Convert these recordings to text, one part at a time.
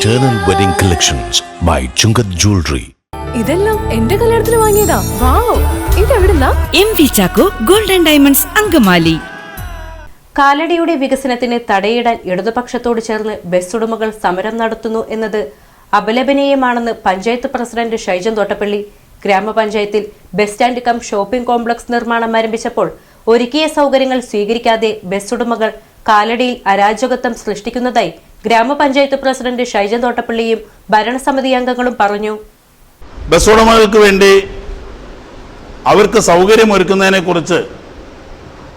Eternal Wedding Collections by Chungat Jewelry. ഇതെല്ലാം എന്റെ കല്യാണത്തിന് വാങ്ങിയതാ. Wow ഇതെവിടുന്നാ? M V Chacko golden diamonds Angamaly. കാലടിയുടെ വികസനത്തിന് തടയിടാൻ ഇടതുപക്ഷത്തോട് ചേർന്ന് ബസ് ഉടമകൾ സമരം നടത്തുന്നു എന്നത് അപലപനീയമാണെന്ന് പഞ്ചായത്ത് പ്രസിഡന്റ് ഷൈജൻ തോട്ടപ്പള്ളി ഗ്രാമപഞ്ചായത്തിൽ bus stand cum shopping complex നിർമ്മാണം ആരംഭിച്ചപ്പോൾ ഒരുക്കിയ സൗകര്യങ്ങൾ സ്വീകരിക്കാതെ ബസ് ഉടമകൾ കാലടിയിൽ അരാജകത്വം സൃഷ്ടിക്കുന്നതായി ഗ്രാമപഞ്ചായത്ത് പ്രസിഡന്റ് ഷൈജ തോട്ടപ്പള്ളിയും ഭരണസമിതി അംഗങ്ങളും പറഞ്ഞു. ബസ് ഉടമകൾക്ക് വേണ്ടി അവർക്ക് സൗകര്യമൊരുക്കുന്നതിനെ കുറിച്ച്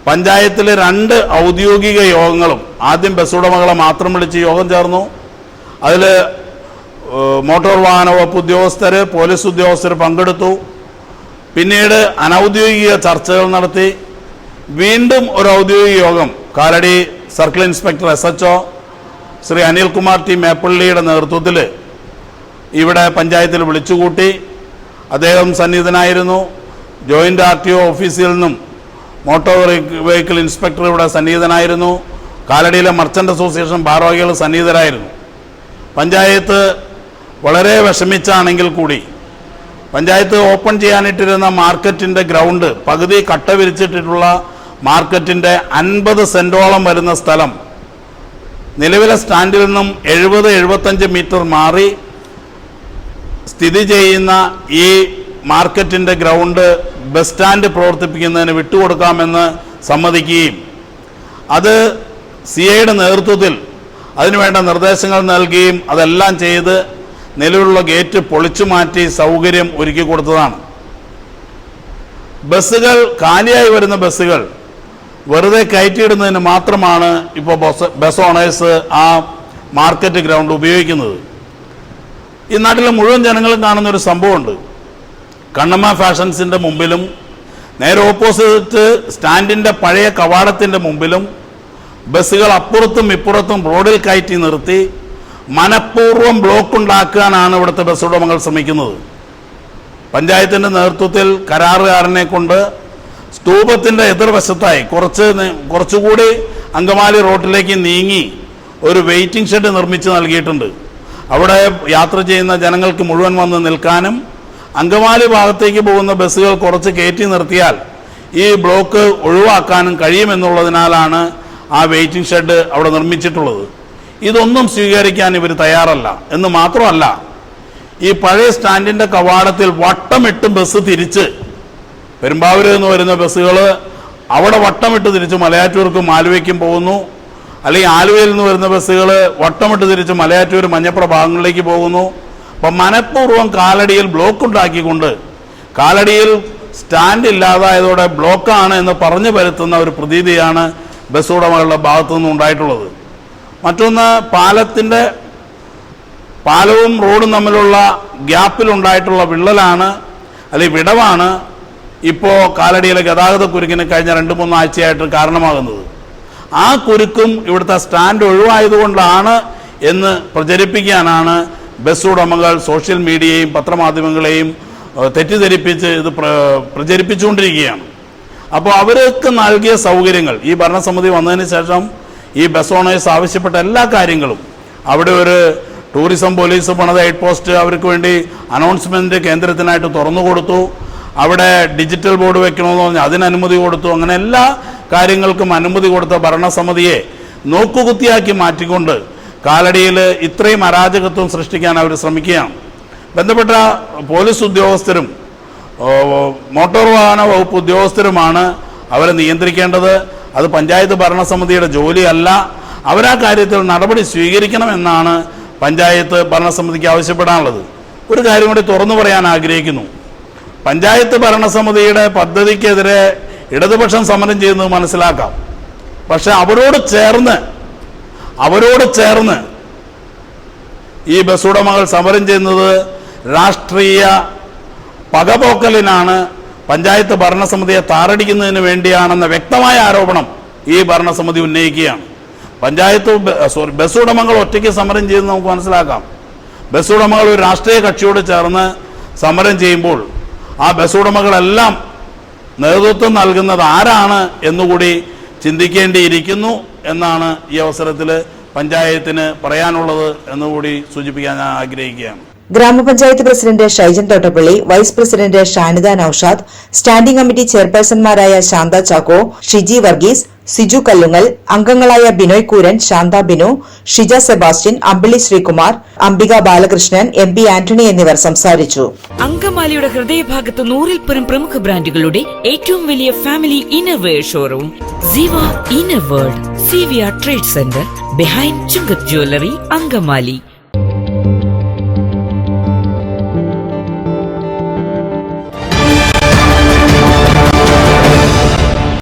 പഞ്ചായത്തിലെ രണ്ട് ഔദ്യോഗിക യോഗങ്ങളും ആദ്യം ബസ് ഉടമകളെ മാത്രം വിളിച്ച് യോഗം ചേർന്നു. അതിൽ മോട്ടോർ വാഹന വകുപ്പ് ഉദ്യോഗസ്ഥർ പോലീസ് ഉദ്യോഗസ്ഥർ പങ്കെടുത്തു. പിന്നീട് അനൗദ്യോഗിക ചർച്ചകൾ നടത്തി. വീണ്ടും ഒരു ഔദ്യോഗിക യോഗം Kalady circle inspector S H Shri Anilkumar T മേപ്പള്ളിയുടെ നേതൃത്വത്തിൽ ഇവിടെ പഞ്ചായത്തിൽ വിളിച്ചുകൂട്ടി അദ്ദേഹം സന്നിഹിതനായിരുന്നു. ജോയിന്റ് ആർ ടി ഒ ഓഫീസിൽ നിന്നും മോട്ടോർ വെഹിക്കിൾ ഇൻസ്പെക്ടർ ഇവിടെ സന്നിഹിതനായിരുന്നു. കാലടിയിലെ മർച്ചന്റ് അസോസിയേഷൻ ഭാരവാഹികൾ സന്നിഹിതരായിരുന്നു. പഞ്ചായത്ത് വളരെ വിഷമിച്ചാണെങ്കിൽ കൂടി പഞ്ചായത്ത് ഓപ്പൺ ചെയ്യാനിട്ടിരുന്ന മാർക്കറ്റിന്റെ ഗ്രൗണ്ട് പകുതി കട്ട വിരിച്ചിട്ടിട്ടുള്ള മാർക്കറ്റിന്റെ അൻപത് സെന്റോളം വരുന്ന സ്ഥലം നിലവിലെ സ്റ്റാൻഡിൽ നിന്നും എഴുപത് എഴുപത്തഞ്ച് മീറ്റർ മാറി സ്ഥിതി ചെയ്യുന്ന ഈ മാർക്കറ്റിന്റെ ഗ്രൗണ്ട് ബസ് സ്റ്റാൻഡ് പ്രവർത്തിപ്പിക്കുന്നതിന് വിട്ടുകൊടുക്കാമെന്ന് സമ്മതിക്കുകയും അത് സി ഐയുടെ നേതൃത്വത്തിൽ അതിനുവേണ്ട നിർദ്ദേശങ്ങൾ നൽകുകയും അതെല്ലാം ചെയ്ത് നിലവിലുള്ള ഗേറ്റ് പൊളിച്ചു മാറ്റി സൗകര്യം ഒരുക്കി കൊടുത്തതാണ്. ബസ്സുകൾ കാലിയായി വരുന്ന ബസ്സുകൾ വെറുതെ കയറ്റിയിടുന്നതിന് മാത്രമാണ് ഇപ്പോൾ ബസ് ബസ് ഓണേഴ്സ് ആ മാർക്കറ്റ് ഗ്രൗണ്ട് ഉപയോഗിക്കുന്നത്. ഈ നാട്ടിലെ മുഴുവൻ ജനങ്ങളും കാണുന്നൊരു സംഭവമുണ്ട്. കണ്ണമ്മ ഫാഷൻസിന്റെ മുമ്പിലും നേരെ ഓപ്പോസിറ്റ് സ്റ്റാൻഡിന്റെ പഴയ കവാടത്തിന്റെ മുമ്പിലും ബസ്സുകൾ അപ്പുറത്തും ഇപ്പുറത്തും റോഡിൽ കയറ്റി നിർത്തി മനഃപൂർവം ബ്ലോക്ക് ഉണ്ടാക്കാനാണ് ഇവിടുത്തെ ബസ് ഉടമകൾ ശ്രമിക്കുന്നത്. പഞ്ചായത്തിന്റെ നേതൃത്വത്തിൽ കരാറുകാരനെ കൊണ്ട് സ്തൂപത്തിന്റെ എതിർവശത്തായി കുറച്ച് കുറച്ചുകൂടി അങ്കമാലി റോഡിലേക്ക് നീങ്ങി ഒരു വെയിറ്റിംഗ് ഷെഡ് നിർമ്മിച്ച് നൽകിയിട്ടുണ്ട്. അവിടെ യാത്ര ചെയ്യുന്ന ജനങ്ങൾക്ക് മുഴുവൻ വന്ന് നിൽക്കാനും അങ്കമാലി ഭാഗത്തേക്ക് പോകുന്ന ബസ്സുകൾ കുറച്ച് കയറ്റി നിർത്തിയാൽ ഈ ബ്ലോക്ക് ഒഴിവാക്കാനും കഴിയുമെന്നുള്ളതിനാലാണ് ആ വെയിറ്റിംഗ് ഷെഡ് അവിടെ നിർമ്മിച്ചിട്ടുള്ളത്. ഇതൊന്നും സ്വീകരിക്കാൻ ഇവർ തയ്യാറല്ല. എന്ന് മാത്രമല്ല ഈ പഴയ സ്റ്റാൻഡിന്റെ കവാടത്തിൽ വട്ടമിട്ട് ബസ് തിരിച്ച് പെരുമ്പാവൂരിൽ നിന്ന് വരുന്ന ബസ്സുകൾ അവിടെ വട്ടമിട്ട് തിരിച്ച് മലയാറ്റൂർക്കും ആലുവയ്ക്കും പോകുന്നു. അല്ലെങ്കിൽ ആലുവയിൽ നിന്ന് വരുന്ന ബസ്സുകൾ വട്ടമിട്ട് തിരിച്ച് മലയാറ്റൂർ മഞ്ഞപ്പുറ ഭാഗങ്ങളിലേക്ക് പോകുന്നു. അപ്പം മനഃപൂർവം കാലടിയിൽ ബ്ലോക്ക് ഉണ്ടാക്കിക്കൊണ്ട് കാലടിയിൽ സ്റ്റാൻഡ് ഇല്ലാതായതോടെ ബ്ലോക്കാണ് എന്ന് പറഞ്ഞു വരുത്തുന്ന ഒരു പ്രതീതിയാണ് ബസ് ഉടമകളുടെ ഭാഗത്തു നിന്നും ഉണ്ടായിട്ടുള്ളത്. മറ്റൊന്ന് പാലത്തിന്റെ പാലവും റോഡും തമ്മിലുള്ള ഗ്യാപ്പിലുണ്ടായിട്ടുള്ള വിള്ളലാണ് അല്ലെങ്കിൽ വിടവാണ്. ഇപ്പോൾ കാലടിയിലെ ഗതാഗത കുരുക്കിന് കഴിഞ്ഞ രണ്ട് മൂന്ന് ആഴ്ചയായിട്ട് കാരണമാകുന്നത്. ആ കുരുക്കും ഇവിടുത്തെ സ്റ്റാൻഡ് ഒഴിവായതുകൊണ്ടാണ് എന്ന് പ്രചരിപ്പിക്കാനാണ് ബസ് ഉടമകൾ സോഷ്യൽ മീഡിയയും പത്രമാധ്യമങ്ങളെയും തെറ്റിദ്ധരിപ്പിച്ച് ഇത് പ്ര- പ്രചരിപ്പിച്ചുകൊണ്ടിരിക്കുകയാണ്. അപ്പോൾ അവർക്ക് നൽകിയ സൗകര്യങ്ങൾ ഈ ഭരണസമിതി വന്നതിന് ശേഷം ഈ ബസ് ഓണേഴ്സ് ആവശ്യപ്പെട്ട എല്ലാ കാര്യങ്ങളും അവിടെ ഒരു ടൂറിസം പോലീസ് പണിത ഹെഡ് പോസ്റ്റ് അവർക്ക് വേണ്ടി അനൗൺസ്മെന്റ് കേന്ദ്രത്തിനായിട്ട് തുറന്നു കൊടുത്തു അവിടെ ഡിജിറ്റൽ ബോർഡ് വെക്കണമെന്ന് പറഞ്ഞ് അതിന് അനുമതി കൊടുത്തു. അങ്ങനെ എല്ലാ കാര്യങ്ങൾക്കും അനുമതി കൊടുത്ത ഭരണസമിതിയെ നോക്കുകുത്തിയാക്കി മാറ്റിക്കൊണ്ട് കാലടിയിൽ ഇത്രയും അരാജകത്വം സൃഷ്ടിക്കാൻ അവർ ശ്രമിക്കുകയാണ്. ബന്ധപ്പെട്ട പോലീസ് ഉദ്യോഗസ്ഥരും മോട്ടോർ വാഹന വകുപ്പ് ഉദ്യോഗസ്ഥരുമാണ് അവരെ നിയന്ത്രിക്കേണ്ടത്. അത് പഞ്ചായത്ത് ഭരണസമിതിയുടെ ജോലിയല്ല. അവരാ കാര്യത്തിൽ നടപടി സ്വീകരിക്കണമെന്നാണ് പഞ്ചായത്ത് ഭരണസമിതിക്ക് ആവശ്യപ്പെടാനുള്ളത്. ഒരു കാര്യം കൂടി തുറന്നു പറയാൻ ആഗ്രഹിക്കുന്നു. പഞ്ചായത്ത് ഭരണസമിതിയുടെ പദ്ധതിക്കെതിരെ ഇടതുപക്ഷം സമരം ചെയ്യുന്നത് മനസ്സിലാക്കാം. പക്ഷെ അവരോട് ചേർന്ന് അവരോട് ചേർന്ന് ഈ ബസ് ഉടമകൾ സമരം ചെയ്യുന്നത് രാഷ്ട്രീയ പകപോക്കലിനാണ്. പഞ്ചായത്ത് ഭരണസമിതിയെ താറടിക്കുന്നതിന് വേണ്ടിയാണെന്ന വ്യക്തമായ ആരോപണം ഈ ഭരണസമിതി ഉന്നയിക്കുകയാണ്. പഞ്ചായത്ത് സോറി ബസ് ഉടമകൾ ഒറ്റയ്ക്ക് സമരം ചെയ്യുന്നത് നമുക്ക് മനസ്സിലാക്കാം. ബസ് ഉടമകൾ ഒരു രാഷ്ട്രീയ കക്ഷിയോട് ചേർന്ന് സമരം ചെയ്യുമ്പോൾ ആ ബസ് ഉടമകളെല്ലാം നേതൃത്വം നൽകുന്നത് ആരാണ് എന്നുകൂടി ചിന്തിക്കേണ്ടിയിരിക്കുന്നു എന്നാണ് ഈ അവസരത്തിൽ പഞ്ചായത്തിന് പറയാനുള്ളത് എന്നുകൂടി സൂചിപ്പിക്കാൻ ഞാൻ ആഗ്രഹിക്കുകയാണ്. ഗ്രാമപഞ്ചായത്ത് president Shaijan Thottappally vice president Shanida Naushad standing committee ചെയർപേഴ്സൺമാരായ Shantha Chacko Shiji Varghese Siju Kallungal അംഗങ്ങളായ ബിനോയ് കൂരൻ ശാന്ത ബിനു ഷിജ സെബാസ്റ്റ്യൻ അമ്പിളി ശ്രീകുമാർ അംബിക ബാലകൃഷ്ണൻ എം പി ആന്റണി എന്നിവർ സംസാരിച്ചു. അങ്കമാലിയുടെ ഹൃദയഭാഗത്ത് നൂറിൽ പരം പ്രമുഖ ബ്രാൻഡുകളുടെ ഏറ്റവും വലിയ family innerwear showroom Siva inner world C V R trade centre behind Chungath jewellery Angamaly.